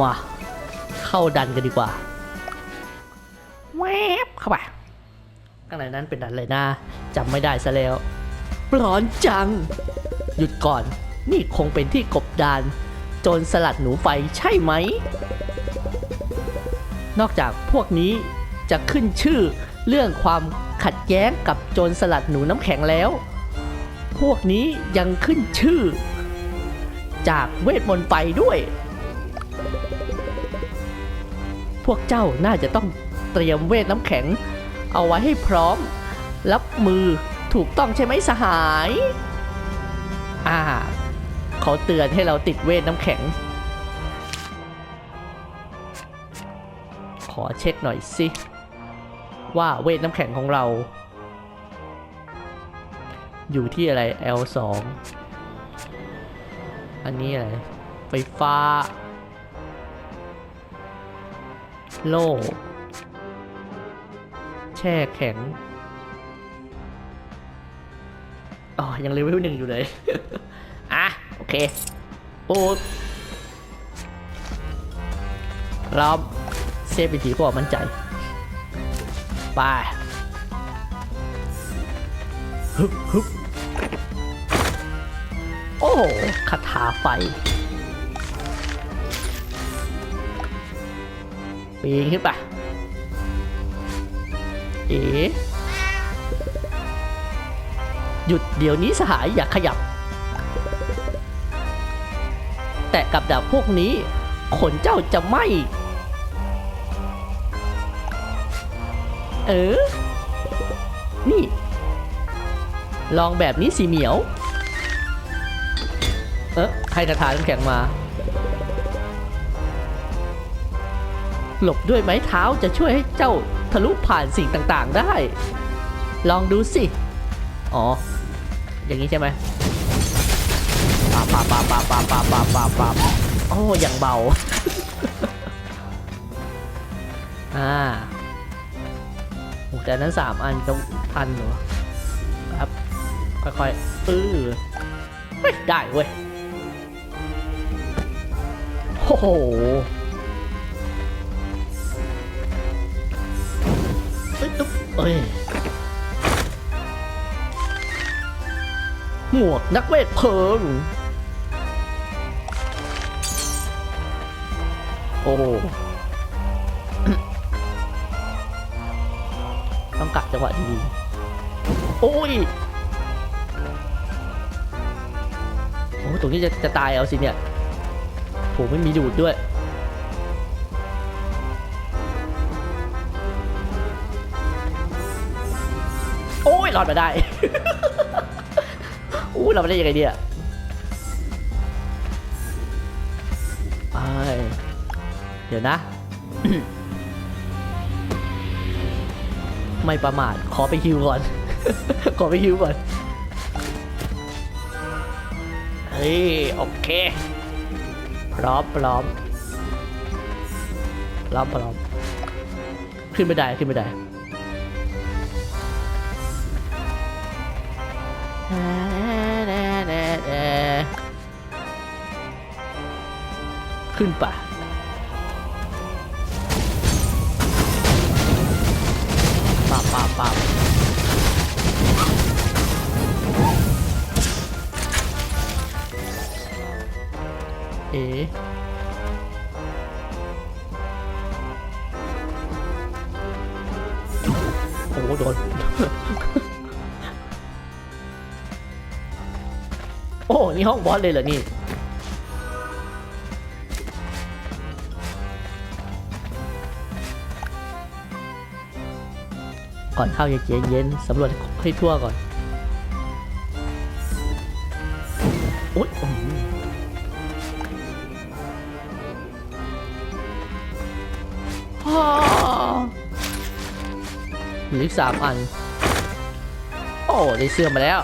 มาเข้าดันกันดีกว่าแวบเข้าไปข้างในนั้นเป็นดันเลยนะจำไม่ได้ซะแล้วร้อนจัง หยุดก่อน นี่คงเป็นที่กบดานโจรสลัดหนูไฟใช่ไหม นอกจากพวกนี้จะขึ้นชื่อเรื่องความขัดแย้งกับโจรสลัดหนูน้ำแข็งแล้ว พวกนี้ยังขึ้นชื่อ จากเวทมนต์ไฟด้วย พวกเจ้าน่าจะต้องเตรียมเวทน้ำแข็ง เอาไว้ให้พร้อม รับมือถูกต้องใช่ไหมสหาย อ่าเขาเตือนให้เราติดเวทน้ำแข็ง ขอเช็คหน่อยสิ ว่าเวทน้ำแข็งของเรา อยู่ที่อะไร L2 อันนี้อะไร ไฟฟ้า โล่แช่แข็งอ๋อ ยังเลเวลหนึ่งอยู่เลย อะ โอเคโอ้เราเซฟไปทีก็มั่นใจ ไปฮึบฮึบโอ้คาถาไฟ ปีนขึ้นไปเอ๋หยุดเดี๋ยวนี้สหายอย่าขยับ แต่กับดักพวกนี้ ขนเจ้าจะไหมเออ นี่ ลองแบบนี้สิเหมียว เออให้คาถาน้ำแข็งมา หลบด้วยไม้เท้าจะช่วยให้เจ้าทะลุผ่านสิ่งต่างๆได้ ลองดูสิ อ๋อ อย่างนี้ใช่ไหมปาบปาบปาบปาบปาบปาบปาบปาปาบโอ้ยังเบา อ่าโอ้แต่นั้นสามอันจะทันหรอครับ ค่อยๆเออเฮ้ยได้เว้ยโอ้โห เอ้ยหมวกนักเวทเพลิง โอ้ต้องกัดจังหวะดีๆโอ้ย โอ้ตรงนี้จะจะตายเอาสิเนี่ยโหไม่มีดูดด้วย รอดมาได้ อู้เรามาได้ยังไงเนี่ยไปเดี๋ยวนะ ไม่ประมาท ขอไปฮิวก่อน ขอไปฮิวก่อน เฮ้ย โอเค พร้อมพร้อมพร้อมพร้อมขึ้นไม่ได้ ขึ้นไม่ได้ ขึ้นป่ะปับปับปับเอ๋โอ้โหโดน โอ้นี่ห้องบอสเลยเหรอนี่ก่อนเข้าเย็นเย็นสำรวจให้ทั่วก่อนโอ๊ยฮ่าหรือสามอัน โอ้ ได้เสื้อมาแล้ว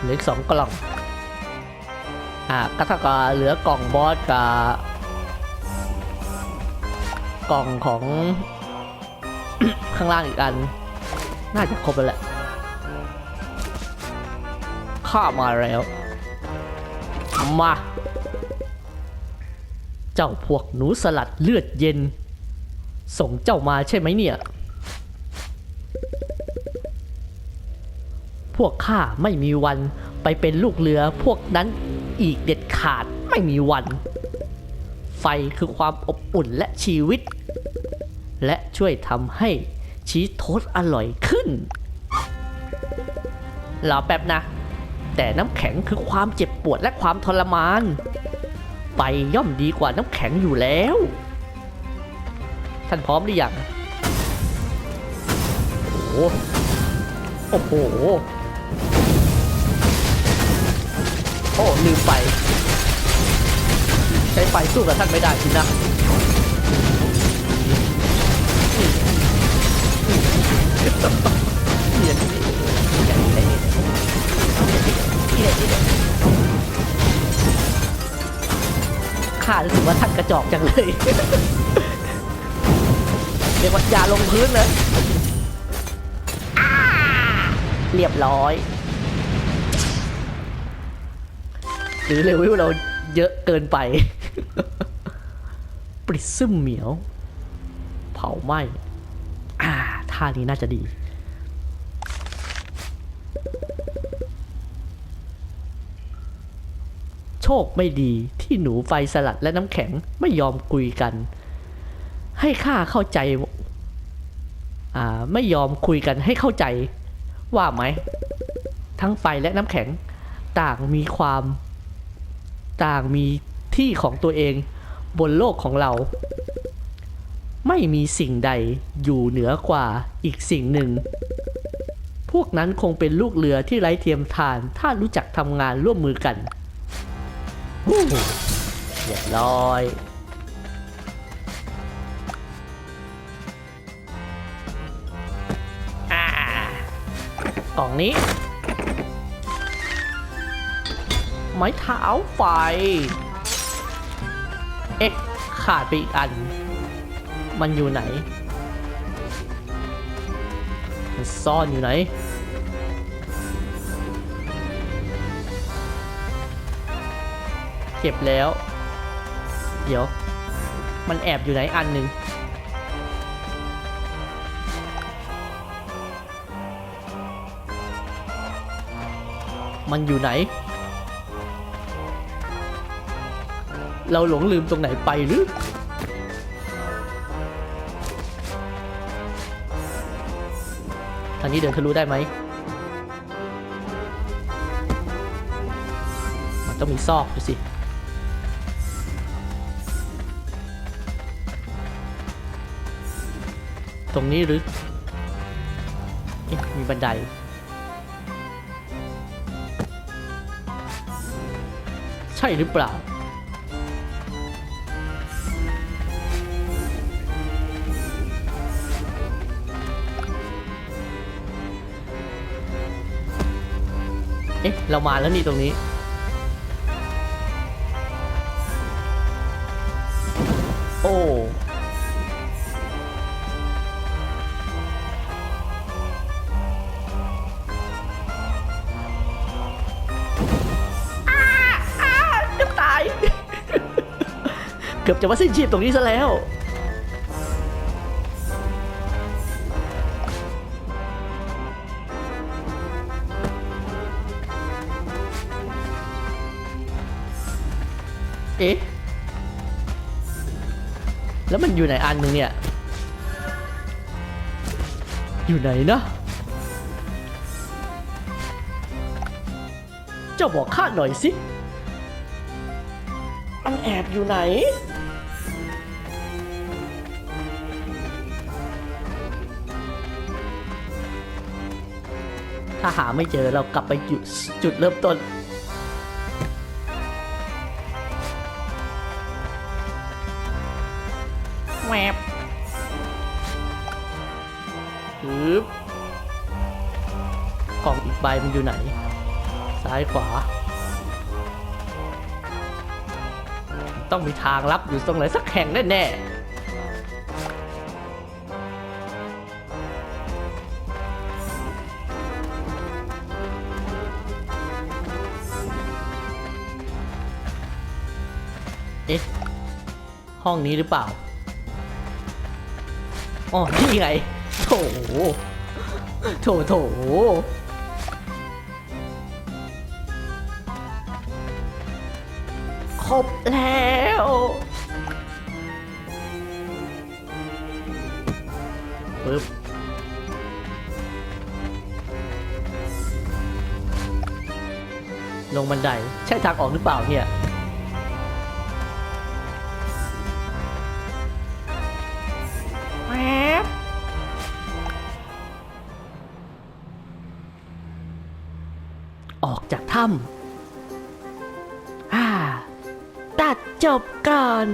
เหลืออีกสองกล่อง อะก็เท่ากับเหลือกล่องบอสกับกล่องของ ข้างล่างอีกอัน น่าจะครบแล้วแหละข้ามาแล้ว มา เจ้าพวกหนูสลัดเลือดเย็น ส่งเจ้ามาใช่ไหมเนี่ย พวกข้าไม่มีวันไปเป็นลูกเรือพวกนั้นอีกเด็ดขาดไม่มีวัน ไฟคือความอบอุ่นและชีวิต และช่วยทำให้ชีสโทสอร่อยขึ้นรอแป๊บนะ แต่น้ำแข็งคือความเจ็บปวดและความทรมาน ไปย่อมดีกว่าน้ำแข็งอยู่แล้ว ท่านพร้อมหรือยังโอ้โห โอ้ลืมไป ใช้ไฟสู้กับท่านไม่ได้สินะนี่นี่นี่นี่นี่นี่ข้ารู้สึกว่าท่านกระจอกจังเลยเรียกว่าอย่าลงพื้นเลยเรียบร้อย หรือเลเวลเราเยอะเกินไป ปริซึมเหมียว เผาไหม้อ่าท่านี้น่าจะดี โชคไม่ดีที่หนูไฟสลัดและน้ำแข็งไม่ยอมคุยกัน ให้ข้าเข้าใจ อ่า ไม่ยอมคุยกันให้เข้าใจ ว่าไหม ทั้งไฟและน้ำแข็งต่างมีความ ต่างมีที่ของตัวเองบนโลกของเรา ไม่มีสิ่งใดอยู่เหนือกว่าอีกสิ่งหนึ่ง พวกนั้นคงเป็นลูกเรือที่ไร้เทียมทาน ถ้ารู้จักทำงานร่วมมือกันเรียบร้อยกล่องนี้ ไม้เท้าไฟ เอ๊ะ ขาดไปอีกอัน มันอยู่ไหน มันซ่อนอยู่ไหน เก็บแล้ว เดี๋ยว มันแอบอยู่ไหนอันหนึ่งมันอยู่ไหน เราหลงลืมตรงไหนไปหรือ ทางนี้เดินทะลุได้ไหม มันต้องมีซอกดูสิ ตรงนี้หรือเอ๊ะมีบันไดใช่หรือเปล่า อ๊ะ เรามาแล้วนี่ตรงนี้ โอ้อ้าอ้าเกือบตายเกือบจะว่าสิ้นชีพตรงนี้ซะแล้ว เอ๊ะ แล้วมันอยู่ไหนอันหนึ่งเนี่ย อยู่ไหนนะ เจ้าบอกข้าหน่อยสิมันแอบอยู่ไหน ถ้าหาไม่เจอเรากลับไปจุดจุดเริ่มต้น แวบปึ๊บกล่องอีกใบมันอยู่ไหน ซ้ายขวา ต้องมีทางลับอยู่ตรงไหนสักแห่งแน่ๆเอ๊ะ ห้องนี้หรือเปล่า อ๋อนี่ไงโถโถโถครบแล้ว ปึ๊บ ลงบันได ใช่ทางออกหรือเปล่าเนี่ย ถ้ำอ่าตัดจบก่อน